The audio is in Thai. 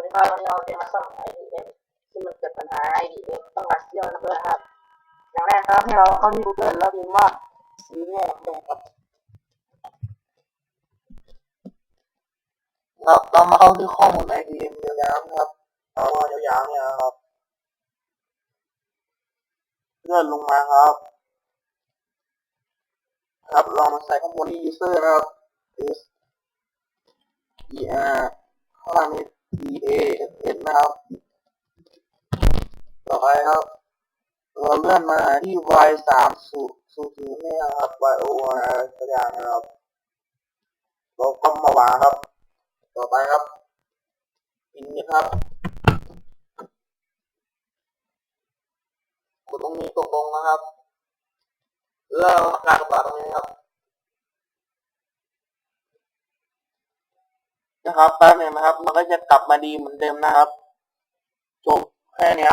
วัสดีครับวันนี้เราจะมาซ่อม IDM ที่มันเกิดปัญหา IDM ต้องรัดเซี่ยวนะเพื่อนครับ อย่างแรกครับให้เราเข้าที่ Google แล้วพิมพ์ว่าซีเรียลครับเราเรามาเข้าที่ข้อมูล IDM ยาวๆนะครับเอามายาวๆเนี่ยครับเลื่อนลงมาครับ ครับลองมาใส่ข้อมูลที่ user นะครับ s e r ข้างล่างนี้ นะครับ ต่อไปครับเราเลื่อนมาที่ y สามศูนย์ศูนี่นะครับ y o อะไรสักอย่างนะครับเราก็มาวางครับ ต่อไปครับอินนี่ครับกดตรงนี้ตรงๆนะครับ แล้วเรารกาศกระเป๋าตรงนี้ครับ นะครับแป๊บนึงนะครับ มันก็จะกลับมาดีเหมือนเดิมนะครับ จบแค่นี้